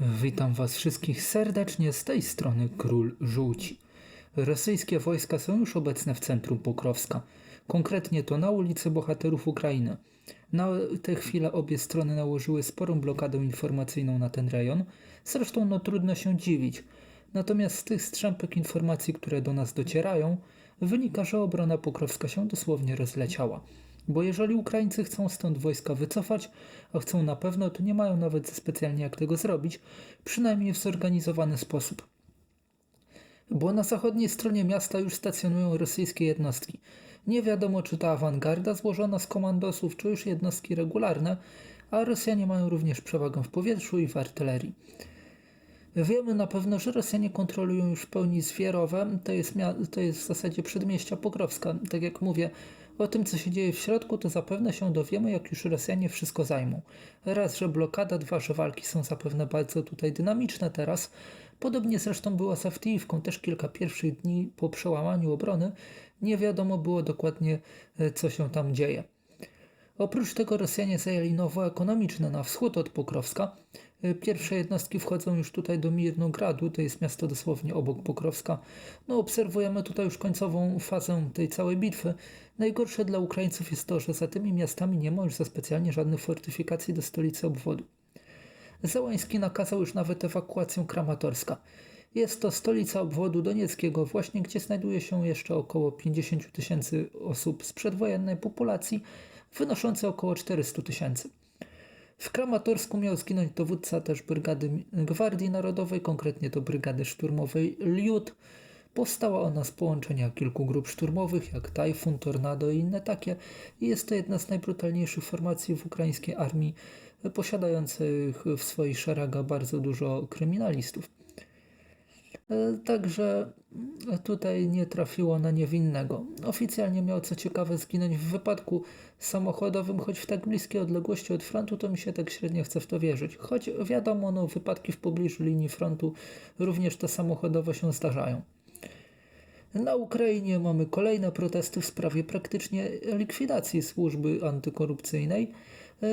Witam Was wszystkich serdecznie z tej strony Król Żółci. Rosyjskie wojska są już obecne w centrum Pokrowska, konkretnie to na ulicy Bohaterów Ukrainy. Na tę chwilę obie strony nałożyły sporą blokadę informacyjną na ten rejon, zresztą no trudno się dziwić. Natomiast z tych strzępek informacji, które do nas docierają, wynika, że obrona Pokrowska się dosłownie rozleciała. Bo jeżeli Ukraińcy chcą stąd wojska wycofać, a chcą na pewno, to nie mają nawet specjalnie jak tego zrobić, przynajmniej w zorganizowany sposób. Bo na zachodniej stronie miasta już stacjonują rosyjskie jednostki. Nie wiadomo, czy to awangarda złożona z komandosów, czy już jednostki regularne, a Rosjanie mają również przewagę w powietrzu i w artylerii. Wiemy na pewno, że Rosjanie kontrolują już w pełni Zwierowe, to jest, to jest w zasadzie przedmieścia Pokrowska. Tak jak mówię, o tym co się dzieje w środku, to zapewne się dowiemy, jak już Rosjanie wszystko zajmą. Raz, że blokada, dwa, że walki są zapewne bardzo tutaj dynamiczne teraz. Podobnie zresztą było z Avdiivką, też kilka pierwszych dni po przełamaniu obrony nie wiadomo było dokładnie, e, co się tam dzieje. Oprócz tego Rosjanie zajęli nowo ekonomiczne na wschód od Pokrowska. Y, pierwsze jednostki wchodzą już tutaj do Mirnogradu, to jest miasto dosłownie obok Pokrowska. No, obserwujemy tutaj już końcową fazę tej całej bitwy. Najgorsze dla Ukraińców jest to, że za tymi miastami nie ma już za specjalnie żadnych fortyfikacji do stolicy obwodu. Załański nakazał już nawet ewakuację Kramatorska. Jest to stolica obwodu donieckiego, właśnie gdzie znajduje się jeszcze około 50 tysięcy osób z przedwojennej populacji, wynoszące około 400 tysięcy. W Kramatorsku miał zginąć dowódca też Brygady Gwardii Narodowej, konkretnie to Brygady Szturmowej Liut. Powstała ona z połączenia kilku grup szturmowych, jak Tajfun, Tornado i inne takie. I jest to jedna z najbrutalniejszych formacji w ukraińskiej armii, posiadających w swoich szeregach bardzo dużo kryminalistów. E, także tutaj nie trafiło na niewinnego. Oficjalnie miał co ciekawe zginąć w wypadku samochodowym, choć w tak bliskiej odległości od frontu to mi się tak średnio chce w to wierzyć. Choć wiadomo, no, wypadki w pobliżu linii frontu również te samochodowe się zdarzają. Na Ukrainie mamy kolejne protesty w sprawie praktycznie likwidacji służby antykorupcyjnej.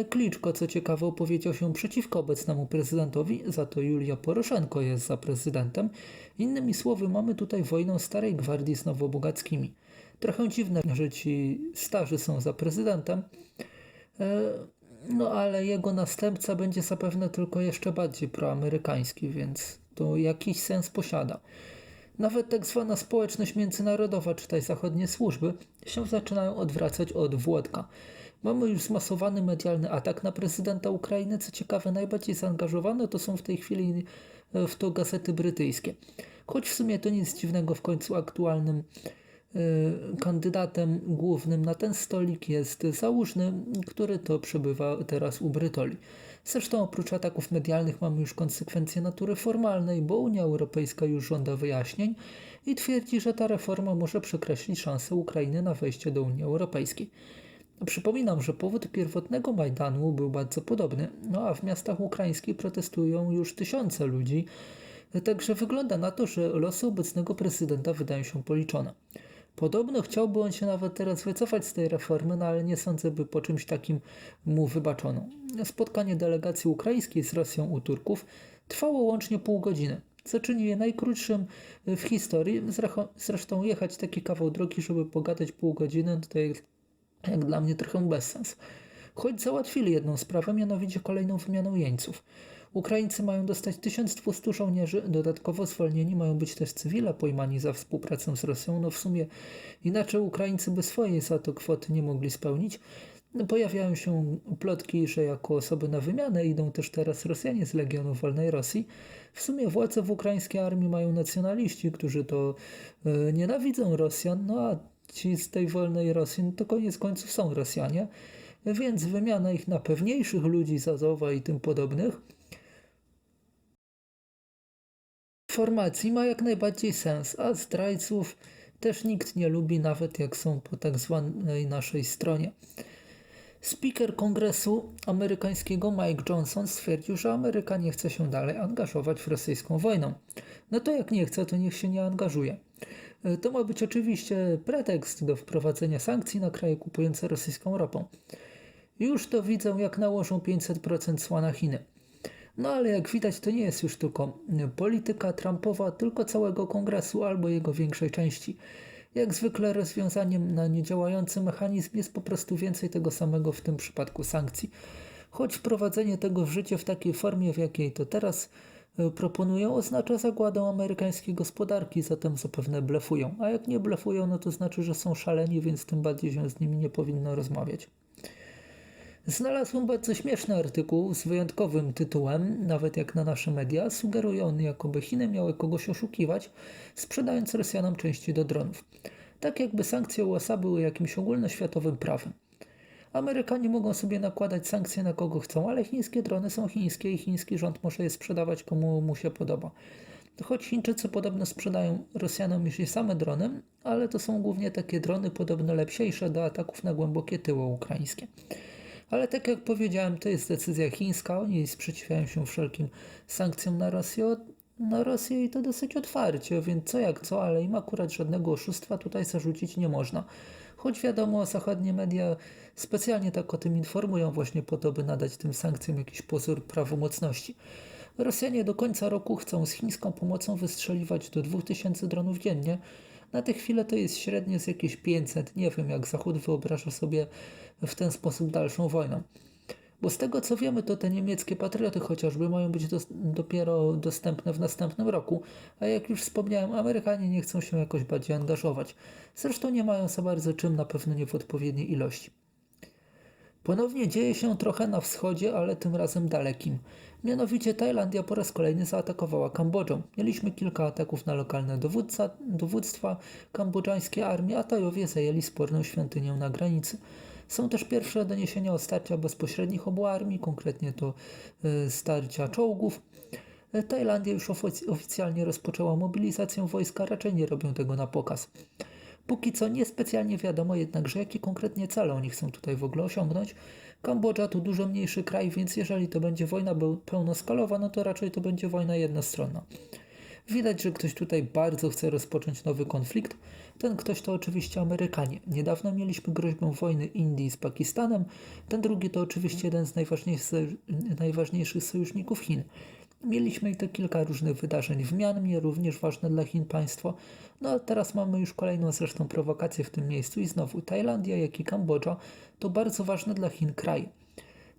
Kliczko, co ciekawe, opowiedział się przeciwko obecnemu prezydentowi, za to Julia Poroszenko jest za prezydentem. Innymi słowy, mamy tutaj wojnę starej gwardii z nowobogackimi. Trochę dziwne, że ci starzy są za prezydentem, e, no ale jego następca będzie zapewne tylko jeszcze bardziej proamerykański, więc to jakiś sens posiada. Nawet tak zwana społeczność międzynarodowa, czytaj zachodnie służby, się zaczynają odwracać od Włodka. Mamy już zmasowany medialny atak na prezydenta Ukrainy. Co ciekawe, najbardziej zaangażowane to są w tej chwili e, w to gazety brytyjskie. Choć w sumie to nic dziwnego, w końcu aktualnym Y, kandydatem głównym na ten stolik jest Załużny, który to przebywa teraz u Brytoli. Zresztą oprócz ataków medialnych mamy już konsekwencje natury formalnej, bo Unia Europejska już żąda wyjaśnień i twierdzi, że ta reforma może przekreślić szansę Ukrainy na wejście do Unii Europejskiej. Przypominam, że powód pierwotnego Majdanu był bardzo podobny, no a w miastach ukraińskich protestują już tysiące ludzi, także wygląda na to, że losy obecnego prezydenta wydają się policzone. Podobno chciałby on się nawet teraz wycofać z tej reformy, no ale nie sądzę, by po czymś takim mu wybaczono. Spotkanie delegacji ukraińskiej z Rosją u Turków trwało łącznie pół godziny, co czyni je najkrótszym w historii. Zresztą jechać taki kawał drogi, żeby pogadać pół godziny, to jest jak dla mnie trochę bezsens. Choć załatwili jedną sprawę, mianowicie kolejną wymianę jeńców. Ukraińcy mają dostać 1200 żołnierzy, dodatkowo zwolnieni mają być też cywile pojmani za współpracę z Rosją. No w sumie inaczej Ukraińcy by swojej za to kwoty nie mogli spełnić. Pojawiają się plotki, że jako osoby na wymianę idą też teraz Rosjanie z Legionu Wolnej Rosji. W sumie władze w ukraińskiej armii mają nacjonaliści, którzy to e, nienawidzą Rosjan, no a ci z tej wolnej Rosji no to koniec końców są Rosjanie, więc wymiana ich na pewniejszych ludzi z Azowa i tym podobnych formacji ma jak najbardziej sens, a zdrajców też nikt nie lubi, nawet jak są po tak zwanej naszej stronie. Speaker kongresu amerykańskiego Mike Johnson stwierdził, że Ameryka nie chce się dalej angażować w rosyjską wojnę. No to jak nie chce, to niech się nie angażuje. E, to ma być oczywiście pretekst do wprowadzenia sankcji na kraje kupujące rosyjską ropę. Już to widzą, jak nałożą 500% cła na Chiny. No ale jak widać, to nie jest już tylko polityka Trumpowa, tylko całego kongresu albo jego większej części. Jak zwykle rozwiązaniem na niedziałający mechanizm jest po prostu więcej tego samego w tym przypadku sankcji. Choć wprowadzenie tego w życie w takiej formie, w jakiej to teraz e, proponują, oznacza zagładę amerykańskiej gospodarki, zatem zapewne blefują. A jak nie blefują, no to znaczy, że są szaleni, więc tym bardziej się z nimi nie powinno rozmawiać. Znalazłem bardzo śmieszny artykuł z wyjątkowym tytułem, nawet jak na nasze media. Sugeruje on, jakoby Chiny miały kogoś oszukiwać, sprzedając Rosjanom części do dronów. Tak jakby sankcje USA były jakimś ogólnoświatowym prawem. Amerykanie mogą sobie nakładać sankcje na kogo chcą, ale chińskie drony są chińskie i chiński rząd może je sprzedawać komu mu się podoba. Choć Chińczycy podobno sprzedają Rosjanom już i same drony, ale to są głównie takie drony podobno lepsiejsze do ataków na głębokie tyły ukraińskie. Ale tak jak powiedziałem, to jest decyzja chińska, oni sprzeciwiają się wszelkim sankcjom na Rosję, na Rosję i to dosyć otwarcie, więc co jak co, ale im akurat żadnego oszustwa tutaj zarzucić nie można. Choć wiadomo, zachodnie media specjalnie tak o tym informują właśnie po to, by nadać tym sankcjom jakiś pozór prawomocności. Rosjanie do końca roku chcą z chińską pomocą wystrzeliwać do 2000 dronów dziennie. Na tę chwilę to jest średnio z jakieś 500. Nie wiem, jak Zachód wyobraża sobie w ten sposób dalszą wojną. Bo z tego co wiemy, to te niemieckie patrioty chociażby mają być dopiero dostępne w następnym roku, a jak już wspomniałem, Amerykanie nie chcą się jakoś bardziej angażować. Zresztą nie mają za bardzo czym, na pewno nie w odpowiedniej ilości. Ponownie dzieje się trochę na wschodzie, ale tym razem dalekim. Mianowicie Tajlandia po raz kolejny zaatakowała Kambodżę. Mieliśmy kilka ataków na lokalne dowódca, dowództwa kambodżańskie armii, a Tajowie zajęli sporną świątynię na granicy. Są też pierwsze doniesienia o starciach bezpośrednich obu armii, konkretnie to e, starcia czołgów. E, Tajlandia już oficjalnie rozpoczęła mobilizację wojska, raczej nie robią tego na pokaz. Póki co niespecjalnie wiadomo jednakże, jakie konkretnie cele oni chcą tutaj w ogóle osiągnąć. Kambodża to dużo mniejszy kraj, więc jeżeli to będzie wojna pełnoskalowa, no to raczej to będzie wojna jednostronna. Widać, że ktoś tutaj bardzo chce rozpocząć nowy konflikt. Ten ktoś to oczywiście Amerykanie. Niedawno mieliśmy groźbę wojny Indii z Pakistanem. Ten drugi to oczywiście jeden z najważniejszych, najważniejszych sojuszników Chin. Mieliśmy i to kilka różnych wydarzeń w Mianmie, również ważne dla Chin państwo. No a teraz mamy już kolejną zresztą prowokację w tym miejscu i znowu Tajlandia, jak i Kambodża to bardzo ważne dla Chin kraje.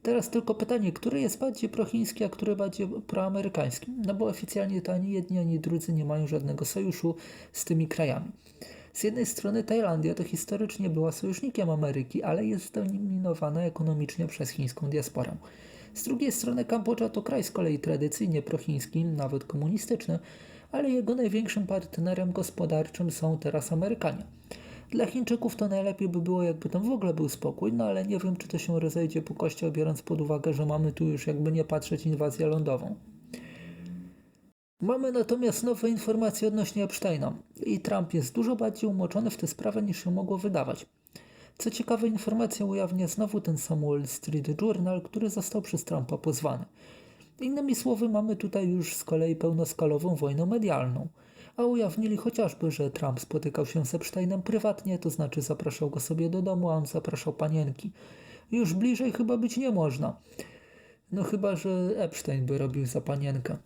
Teraz tylko pytanie, który jest bardziej prochiński, a który bardziej proamerykański? No bo oficjalnie to ani jedni, ani drudzy nie mają żadnego sojuszu z tymi krajami. Z jednej strony Tajlandia to historycznie była sojusznikiem Ameryki, ale jest zdominowana ekonomicznie przez chińską diasporę. Z drugiej strony Kambodża to kraj z kolei tradycyjnie prochiński, nawet komunistyczny, ale jego największym partnerem gospodarczym są teraz Amerykanie. Dla Chińczyków to najlepiej by było, jakby tam w ogóle był spokój, no ale nie wiem, czy to się rozejdzie po kościach, biorąc pod uwagę, że mamy tu już jakby nie patrzeć inwazję lądową. Mamy natomiast nowe informacje odnośnie Epsteina i Trump jest dużo bardziej umoczony w tę sprawę niż się mogło wydawać. Co ciekawe, informację ujawnia znowu ten sam Wall Street Journal, który został przez Trumpa pozwany. Innymi słowy, mamy tutaj już z kolei pełnoskalową wojnę medialną. A ujawnili chociażby, że Trump spotykał się z Epsteinem prywatnie, to znaczy zapraszał go sobie do domu, a on zapraszał panienki. Już bliżej chyba być nie można. No chyba, że Epstein by robił za panienkę.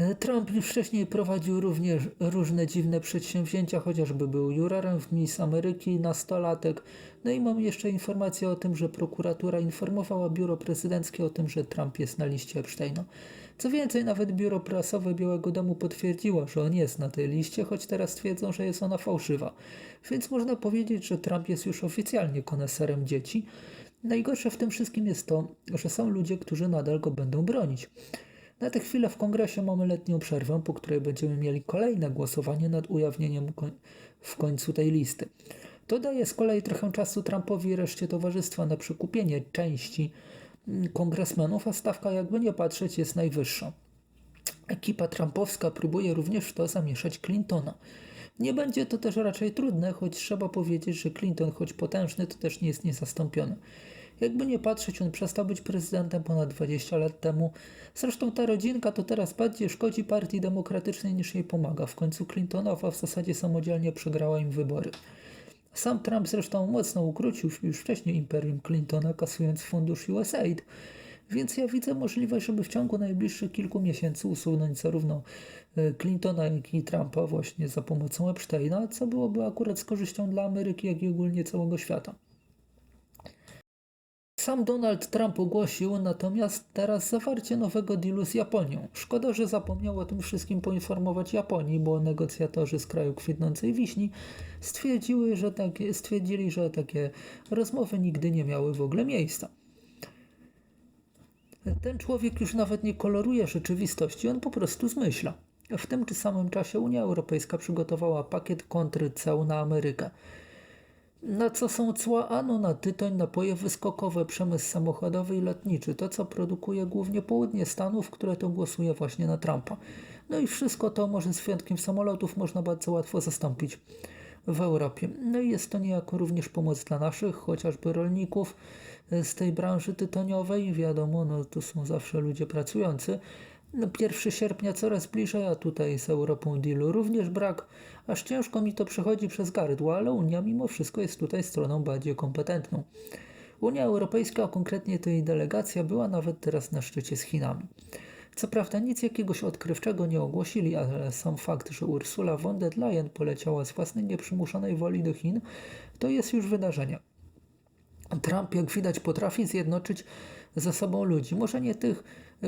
E, Trump już wcześniej prowadził również różne dziwne przedsięwzięcia, chociażby był jurorem w Miss Ameryki, nastolatek. No i mam jeszcze informację o tym, że prokuratura informowała biuro prezydenckie o tym, że Trump jest na liście Epsteina. Co więcej, nawet biuro prasowe Białego Domu potwierdziło, że on jest na tej liście, choć teraz twierdzą, że jest ona fałszywa. Więc można powiedzieć, że Trump jest już oficjalnie koneserem dzieci. Najgorsze w tym wszystkim jest to, że są ludzie, którzy nadal go będą bronić. Na tę chwilę w kongresie mamy letnią przerwę, po której będziemy mieli kolejne głosowanie nad ujawnieniem w końcu tej listy. To daje z kolei trochę czasu Trumpowi i reszcie towarzystwa na przekupienie części mm, kongresmenów, a stawka jakby nie patrzeć jest najwyższa. Ekipa trumpowska próbuje również w to zamieszać Clintona. Nie będzie to też raczej trudne, choć trzeba powiedzieć, że Clinton, choć potężny, to też nie jest niezastąpiony. Jakby nie patrzeć, on przestał być prezydentem ponad 20 lat temu. Zresztą ta rodzinka to teraz bardziej szkodzi partii demokratycznej niż jej pomaga. W końcu Clintonowa w zasadzie samodzielnie przegrała im wybory. Sam Trump zresztą mocno ukrócił już wcześniej imperium Clintona, kasując fundusz USAID, Więc ja widzę możliwość, żeby w ciągu najbliższych kilku miesięcy usunąć zarówno e, Clintona, jak i Trumpa właśnie za pomocą Epsteina, co byłoby akurat z korzyścią dla Ameryki, jak i ogólnie całego świata. Sam Donald Trump ogłosił natomiast teraz zawarcie nowego dealu z Japonią. Szkoda, że zapomniał o tym wszystkim poinformować Japonii, bo negocjatorzy z kraju kwitnącej wiśni stwierdziły, że takie, stwierdzili, że takie rozmowy nigdy nie miały w ogóle miejsca. Ten człowiek już nawet nie koloruje rzeczywistości, on po prostu zmyśla. W tym czy samym czasie Unia Europejska przygotowała pakiet kontry ceł na Amerykę. Na co są cła? Ano na tytoń, napoje wyskokowe, przemysł samochodowy i lotniczy. To, co produkuje głównie południe Stanów, które to głosuje właśnie na Trumpa. No i wszystko to może z wyjątkiem samolotów można bardzo łatwo zastąpić w Europie. No i jest to niejako również pomoc dla naszych, chociażby rolników z tej branży tytoniowej. Wiadomo, no to są zawsze ludzie pracujący. No 1 sierpnia coraz bliżej, a tutaj z Europą dealu również brak. Aż ciężko mi to przechodzi przez gardło, ale Unia mimo wszystko jest tutaj stroną bardziej kompetentną. Unia Europejska, a konkretnie to jej delegacja, była nawet teraz na szczycie z Chinami. Co prawda nic jakiegoś odkrywczego nie ogłosili, ale sam fakt, że Ursula von der Leyen poleciała z własnej nieprzymuszonej woli do Chin, to jest już wydarzenie. Trump, jak widać, potrafi zjednoczyć ze sobą ludzi. Może nie tych,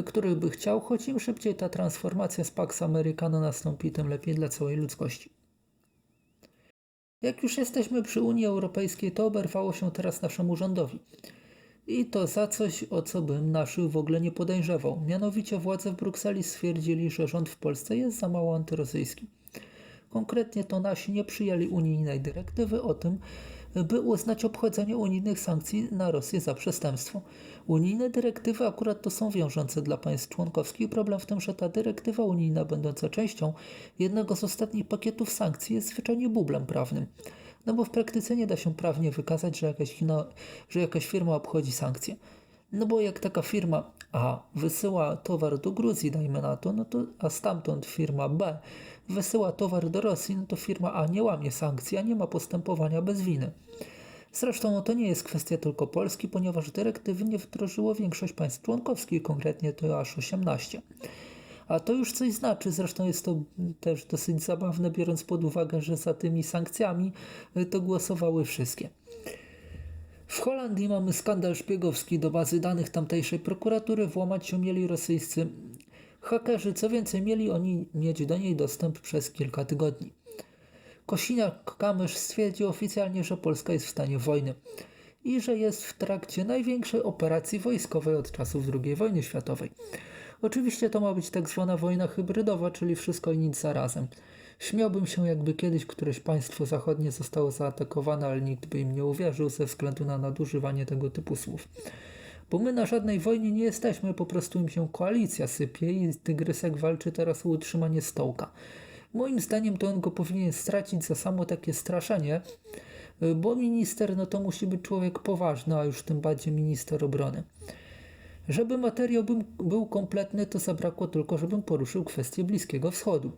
których by chciał, choć im szybciej ta transformacja z Pax Americano nastąpi, tym lepiej dla całej ludzkości. Jak już jesteśmy przy Unii Europejskiej, to oberwało się teraz naszemu rządowi. I to za coś, o co bym naszych w ogóle nie podejrzewał. Mianowicie władze w Brukseli stwierdzili, że rząd w Polsce jest za mało antyrosyjski. Konkretnie to nasi nie przyjęli unijnej dyrektywy o tym, by uznać obchodzenie unijnych sankcji na Rosję za przestępstwo. Unijne dyrektywy akurat to są wiążące dla państw członkowskich. Problem w tym, że ta dyrektywa unijna, będąca częścią jednego z ostatnich pakietów sankcji, jest zwyczajnie bublem prawnym. No bo w praktyce nie da się prawnie wykazać, że jakaś, że jakaś firma obchodzi sankcje. No bo jak taka firma A wysyła towar do Gruzji, dajmy na to, no to a stamtąd firma B wysyła towar do Rosji, no to firma A nie łamie sankcji, a nie ma postępowania bez winy. Zresztą no to nie jest kwestia tylko Polski, ponieważ dyrektywy nie wdrożyło większość państw członkowskich, konkretnie to aż 18. A to już coś znaczy, zresztą jest to też dosyć zabawne, biorąc pod uwagę, że za tymi sankcjami to głosowały wszystkie. W Holandii mamy skandal szpiegowski. Do bazy danych tamtejszej prokuratury włamać się mieli rosyjscy hakerzy. Co więcej, mieli oni mieć do niej dostęp przez kilka tygodni. Kosiniak-Kamysz stwierdził oficjalnie, że Polska jest w stanie wojny i że jest w trakcie największej operacji wojskowej od czasów II wojny światowej. Oczywiście to ma być tak zwana wojna hybrydowa, czyli wszystko i nic zarazem. Śmiałbym się, jakby kiedyś któreś państwo zachodnie zostało zaatakowane, ale nikt by im nie uwierzył ze względu na nadużywanie tego typu słów. Bo my na żadnej wojnie nie jesteśmy, po prostu im się koalicja sypie i Tygrysek walczy teraz o utrzymanie stołka. Moim zdaniem to on go powinien stracić za samo takie straszenie, bo minister no to musi być człowiek poważny, a już tym bardziej minister obrony. Żeby materiał był, kompletny, to zabrakło tylko, żebym poruszył kwestię Bliskiego Wschodu.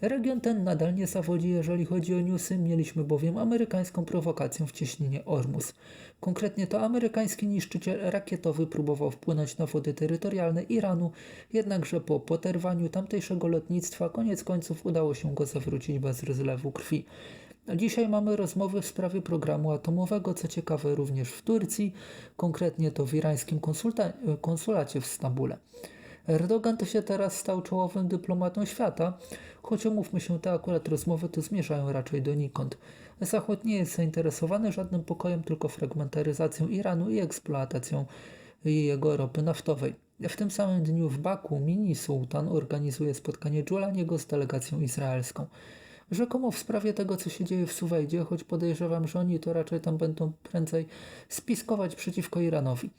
Region ten nadal nie zawodzi, jeżeli chodzi o newsy, mieliśmy bowiem amerykańską prowokację w cieśninie Ormus. Konkretnie to amerykański niszczyciel rakietowy próbował wpłynąć na wody terytorialne Iranu, jednakże po poterwaniu tamtejszego lotnictwa koniec końców udało się go zawrócić bez rozlewu krwi. Dzisiaj mamy rozmowy w sprawie programu atomowego, co ciekawe również w Turcji, konkretnie to w irańskim konsulacie w Stambule. Erdogan to się teraz stał czołowym dyplomatą świata, choć umówmy się, te akurat rozmowy to zmierzają raczej donikąd. Zachód nie jest zainteresowany żadnym pokojem, tylko fragmentaryzacją Iranu i eksploatacją jego ropy naftowej. W tym samym dniu w Baku mini sułtan organizuje spotkanie Dżulaniego z delegacją izraelską. Rzekomo w sprawie tego, co się dzieje w Suwejdzie, choć podejrzewam, że oni to raczej tam będą prędzej spiskować przeciwko Iranowi.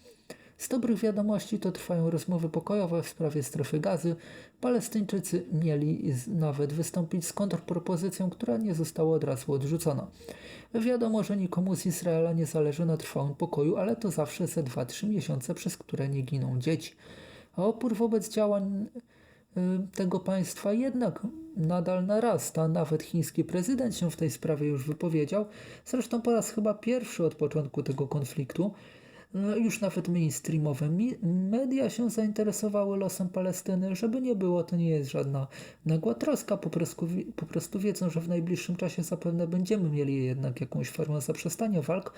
Z dobrych wiadomości to trwają rozmowy pokojowe w sprawie strefy gazy. Palestyńczycy mieli nawet wystąpić z kontrpropozycją, która nie została od razu odrzucona. Wiadomo, że nikomu z Izraela nie zależy na trwałym pokoju, ale to zawsze ze 2-3 miesiące, przez które nie giną dzieci. A opór wobec działań y, tego państwa jednak nadal narasta. Nawet chiński prezydent się w tej sprawie już wypowiedział. Zresztą po raz chyba pierwszy od początku tego konfliktu. No, już nawet mainstreamowe media się zainteresowały losem Palestyny. Żeby nie było, to nie jest żadna nagła troska. Po prostu, po prostu wiedzą, że w najbliższym czasie zapewne będziemy mieli jednak jakąś formę zaprzestania walk.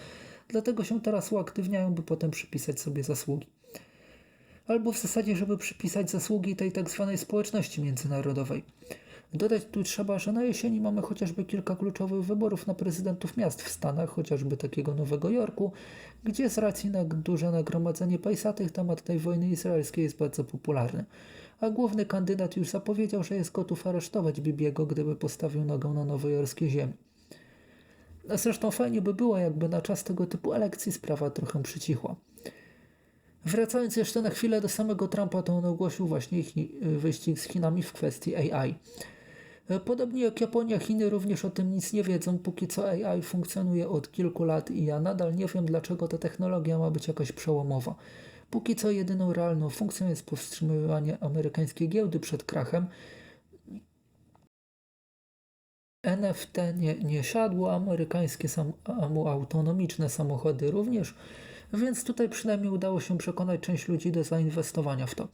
Dlatego się teraz uaktywniają, by potem przypisać sobie zasługi. Albo w zasadzie, żeby przypisać zasługi tej tak zwanej społeczności międzynarodowej. Dodać tu trzeba, że na jesieni mamy chociażby kilka kluczowych wyborów na prezydentów miast w Stanach, chociażby takiego Nowego Jorku, gdzie z racji na duże nagromadzenie pejsatych temat tej wojny izraelskiej jest bardzo popularny. A główny kandydat już zapowiedział, że jest gotów aresztować Bibiego, gdyby postawił nogę na nowojorskie ziemi. A Zresztą fajnie by było, jakby na czas tego typu elekcji sprawa trochę przycichła. Wracając jeszcze na chwilę do samego Trumpa, to on ogłosił właśnie chi- wyścig z Chinami w kwestii AI. E, Podobnie jak Japonia, Chiny również o tym nic nie wiedzą, póki co AI funkcjonuje od kilku lat i ja nadal nie wiem, dlaczego ta technologia ma być jakaś przełomowa. Póki co jedyną realną funkcją jest powstrzymywanie amerykańskiej giełdy przed krachem. NFT nie, nie siadło, amerykańskie sam, am- autonomiczne samochody również, więc tutaj przynajmniej udało się przekonać część ludzi do zainwestowania w to.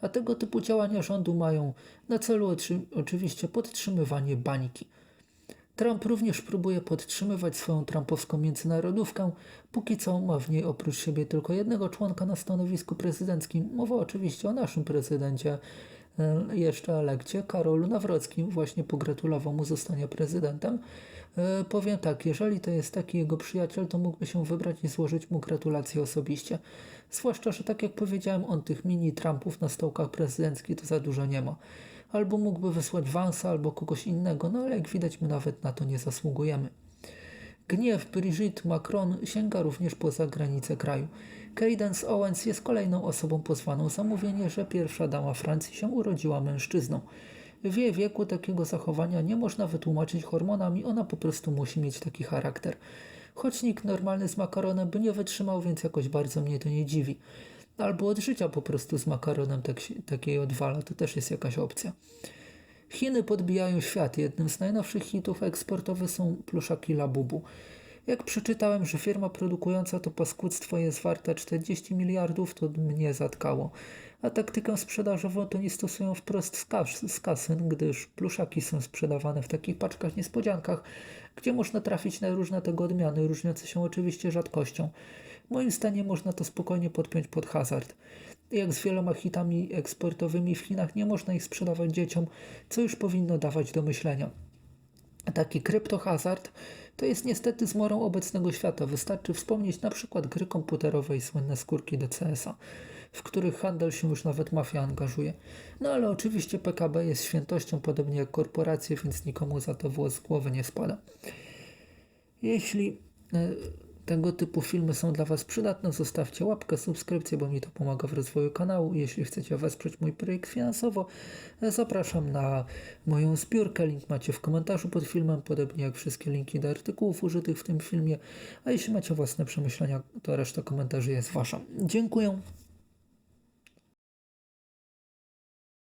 A tego typu działania rządu mają na celu oczy, oczywiście podtrzymywanie bańki. Trump również próbuje podtrzymywać swoją trumpowską międzynarodówkę, póki co ma w niej oprócz siebie tylko jednego członka na stanowisku prezydenckim. Mowa oczywiście o naszym prezydencie, e, jeszcze elekcie, Karolu Nawrockim, właśnie pogratulował mu zostania prezydentem. E, Powiem tak, jeżeli to jest taki jego przyjaciel, to mógłby się wybrać i złożyć mu gratulacje osobiście. Zwłaszcza, że tak jak powiedziałem, on tych mini Trumpów na stołkach prezydenckich to za dużo nie ma. Albo mógłby wysłać Vansa, albo kogoś innego, no ale jak widać, my nawet na to nie zasługujemy. Gniew Brigitte Macron sięga również poza granice kraju. Cadence Owens jest kolejną osobą pozwaną za mówienie, że pierwsza dama Francji się urodziła mężczyzną. W jej wieku takiego zachowania nie można wytłumaczyć hormonami, ona po prostu musi mieć taki charakter. Choć nikt normalny z makaronem by nie wytrzymał, więc jakoś bardzo mnie to nie dziwi. Albo od życia po prostu z makaronem tak, takiej odwala, to też jest jakaś opcja. Chiny podbijają świat. Jednym z najnowszych hitów eksportowych są pluszaki Labubu. Jak przeczytałem, że firma produkująca to paskudztwo jest warta 40 miliardów, to mnie zatkało. A taktykę sprzedażową to nie stosują wprost z, kas z kasyn, gdyż pluszaki są sprzedawane w takich paczkach niespodziankach, gdzie można trafić na różne tego odmiany, różniące się oczywiście rzadkością. Moim zdaniem można to spokojnie podpiąć pod hazard. Jak z wieloma hitami eksportowymi w Chinach nie można ich sprzedawać dzieciom, co już powinno dawać do myślenia. Taki kryptohazard to jest niestety zmorą obecnego świata. Wystarczy wspomnieć na przykład gry komputerowe i słynne skórki do CS-a, w których handel się już nawet mafia angażuje. No ale oczywiście PKB jest świętością, podobnie jak korporacje, więc nikomu za to włos z głowy nie spada. Jeśli e, tego typu filmy są dla Was przydatne, zostawcie łapkę, subskrypcję, bo mi to pomaga w rozwoju kanału. Jeśli chcecie wesprzeć mój projekt finansowo, zapraszam na moją zbiórkę. Link macie w komentarzu pod filmem, podobnie jak wszystkie linki do artykułów użytych w tym filmie. A jeśli macie własne przemyślenia, to reszta komentarzy jest Wasza. Dziękuję.